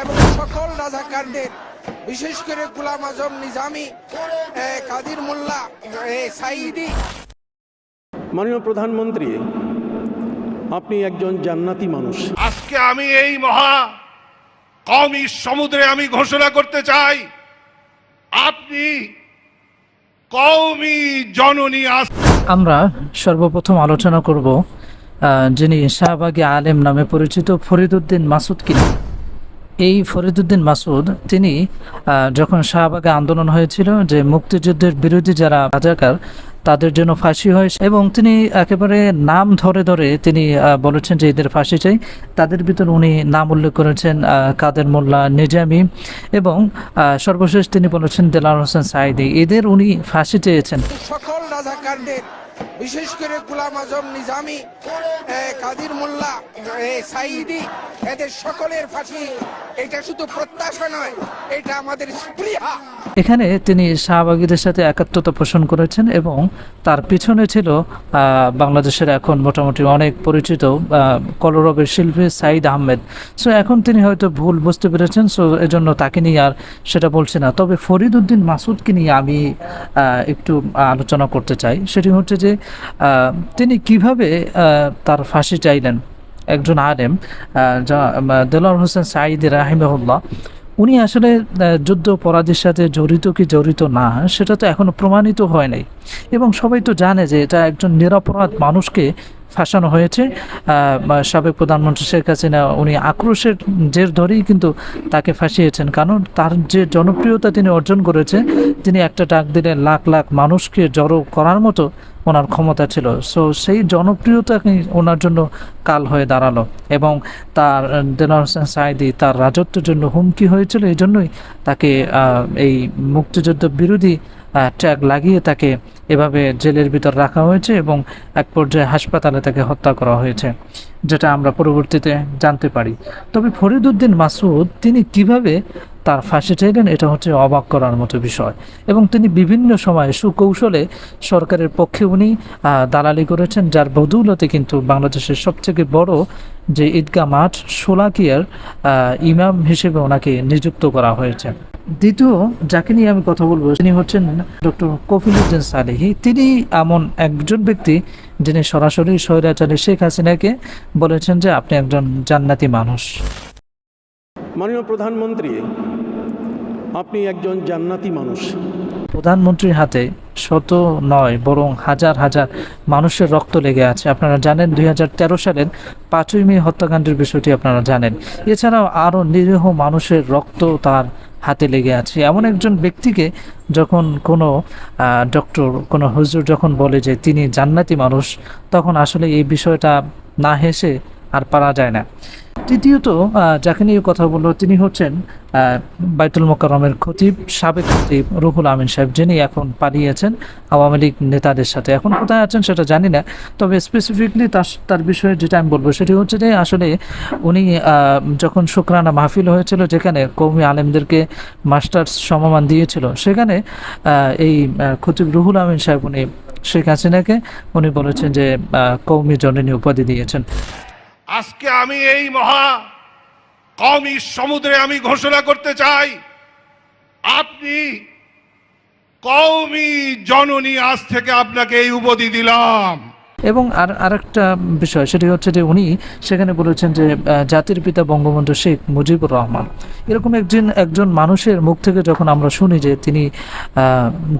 এবং সকল রাজাকারদের বিশেষ করে গুলাম আজম নিজামি কাদির মোল্লা এ, সাইদি মাননীয় প্রধানমন্ত্রী আপনি একজন জান্নাতি মানুষ। আজকে আমি এই মহা কওমি সমুদ্রে আমি ঘোষণা করতে চাই আপনি কওমি জননী আস আমরা সর্বপ্রথম আলোচনা করব যিনি শাহবাগী আলেম নামে পরিচিত ফরিদুদ্দিন মাসুদ কিনা। এই ফরিদুদ্দিন মাসুদ তিনি যখন শাহবাগে আন্দোলন হয়েছিল যে মুক্তিযুদ্ধের বিরোধী যারা রাজাকার, তাদের জন্য ফাঁসি হয় এবং তিনি একেবারে নাম ধরে ধরে তিনি বলেছেন যে এদের ফাঁসি চাই। তাদের ভিতর উনি নাম উল্লেখ করেছেন কাদের মোল্লা নিজামি এবং সর্বশেষ তিনি বলেছেন দেলার হোসেন সাইদি এদের উনি ফাঁসি চেয়েছেন। সকল বিশেষ করে গুলাম আজম নিজামি কাদির মোল্লা সাইদি এখানে তিনি শাহবাগীদের সাথে একাত্মতা পোষণ করেছেন এবং তার পিছনে ছিল বাংলাদেশের এখন মোটামুটি অনেক পরিচিত কলরবের শিল্পী সাইদ আহমেদ। সো এখন তিনি হয়তো ভুল বুঝতে পেরেছেন সো এজন্য তাকে নিয়ে আর সেটা বলছি না। তবে ফরিদ উদ্দিন মাসুদকে নিয়ে আমি একটু আলোচনা করতে চাই। সেটি হচ্ছে যে তিনি কীভাবে তার ফাঁসি চাইলেন? একজন আলেম দেলোয়ার হোসেন সাইদ রাহিমহুল্লাহ, উনি আসলে যুদ্ধ অপরাধের সাথে জড়িত কি জড়িত না, সেটা তো এখনও প্রমাণিত হয় নাই। এবং সবাই তো জানে যে এটা একজন নিরাপরাধ মানুষকে ফাঁসানো হয়েছে। সাবেক প্রধানমন্ত্রী শেখ হাসিনা, উনি আক্রোশের জের ধরেই কিন্তু তাকে ফাঁসিয়েছেন। কারণ তার যে জনপ্রিয়তা তিনি অর্জন করেছে, তিনি একটা ডাক দিলে লাখ লাখ মানুষকে জড়ো করার মতো ওনার ক্ষমতা ছিল। সো সেই জনপ্রিয়তা ওনার জন্য কাল হয়ে দাঁড়াল এবং তার হোসেন সাইদি তার রাজত্বের জন্য হুমকি হয়েছিল। এই জন্যই তাকে এই মুক্তিযুদ্ধ বিরোধী ট্যাগ লাগিয়ে তাকে এভাবে জেলের ভিতর রাখা হয়েছে এবং এক পর্যায়ে হাসপাতালে তাকে হত্যা করা হয়েছে, যেটা আমরা পরবর্তীতে জানতে পারি। তবে ফরিদুদ্দিন মাসুদ তিনি কীভাবে তার ফাঁসি চাইলেন এটা হচ্ছে অবাক করার মতো বিষয়। এবং তিনি বিভিন্ন সময়ে সুকৌশলে সরকারের পক্ষে উনি দালালি করেছেন, যার বদৌলতে কিন্তু বাংলাদেশের সবথেকে বড় যে ঈদগাহ মাঠ সোলাকিয়ার ইমাম হিসেবে ওনাকে নিযুক্ত করা হয়েছে। দ্বিতীয় যাকে নিয়ে আমি কথা বলব তিনি হচ্ছেন ডক্টর কফিলুদ্দিন সালেহি। তিনি এমন একজন ব্যক্তি যিনি সরাসরি স্বৈরাচারী শেখ হাসিনাকে বলেছেন যে আপনি একজন জান্নাতি মানুষ। মাননীয় প্রধানমন্ত্রী আপনি একজন জান্নাতি মানুষ। প্রধানমন্ত্রীর হাতে শত নয় বরং হাজার হাজার মানুষের রক্ত লেগে আছে। আপনারা জানেন দুই হাজার তেরো সালের পাঁচই মে হত্যাকাণ্ডের বিষয়টি আপনারা জানেন। এছাড়াও আরও নিরীহ মানুষের রক্ত তার হাতে লেগে আছে। এমন একজন ব্যক্তিকে যখন কোনো ডক্টর কোনো হুজুর যখন বলে যে তিনি জান্নাতি মানুষ, তখন আসলে এই বিষয়টা না হেসে আর পারা যায় না। তৃতীয়ত যাকে নিয়ে কথা বলল তিনি হচ্ছেন বাইতুল মোকাররমের খতিব, সাবেক খতিব রুহুল আমিন সাহেব, যিনি এখন পালিয়েছেন আওয়ামী লীগ নেতাদের সাথে। এখন কোথায় আছেন সেটা জানি না, তবে স্পেসিফিকলি তার তার বিষয়ে যেটা আমি বলব সেটি হচ্ছে যে আসলে উনি যখন শুক্রানা মাহফিল হয়েছিল, যেখানে কৌমি আলেমদেরকে মাস্টার্স সমমান দিয়েছিল, সেখানে এই খতিব রুহুল আমিন সাহেব উনি, শেখ হাসিনাকে উনি বলেছেন যে কৌমি জননী উপাধি দিয়েছেন। আজকে আমি এই মহা কওমি সমুদ্রে আমি ঘোষণা করতে চাই, আপনি কওমি জননী আজ থেকে আপনাকে এই উপাধি দিলাম। এবং আর, আরেকটা বিষয়, সেটি হচ্ছে যে উনি সেখানে বলেছেন যে জাতির পিতা বঙ্গবন্ধু শেখ মুজিবুর রহমান। এরকম একজন একজন মানুষের মুখ থেকে যখন আমরা শুনি যে তিনি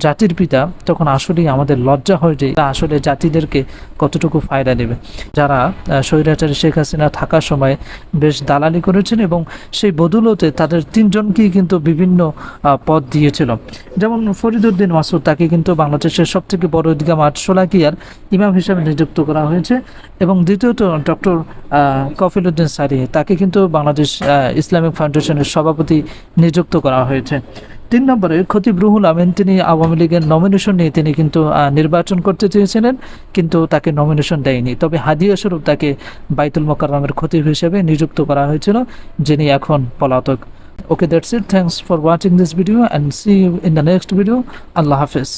জাতির পিতা, তখন আসলেই আমাদের লজ্জা হয় যে আসলে জাতিদেরকে কতটুকু ফায়দা দেবে। যারা স্বৈরাচারী শেখ হাসিনা থাকার সময় বেশ দালালি করেছেন এবং সেই বদৌলতে তাদের তিনজনকেই কিন্তু বিভিন্ন পদ দিয়েছিল। যেমন ফরিদুদ্দিন মাসুদ, তাকে কিন্তু বাংলাদেশের সবথেকে বড় ঈদগাহ মাঠ সোলাকিয়ার ইমাম হিসেবে নিযুক্ত করা হয়েছে এবং দ্বিতীয়ত ডক্টর কফিলুদ্দিন সারি, তাকে কিন্তু বাংলাদেশ ইসলামিক ফাউন্ডেশনের সভাপতি নিযুক্ত করা হয়েছে। তিন নম্বরে খতিব রুহুল আমিন, তিনি আওয়ামী লীগের নমিনেশন নিয়ে তিনি কিন্তু নির্বাচন করতে চেয়েছিলেন, কিন্তু তাকে নমিনেশন দেয়নি। তবে হাদিয়া স্বরূপ তাকে বাইতুল মোকাররমের খতিব হিসেবে নিযুক্ত করা হয়েছিল, যিনি এখন পলাতক। Okay that's it thanks for watching this video and see you in the next video Allah Hafiz.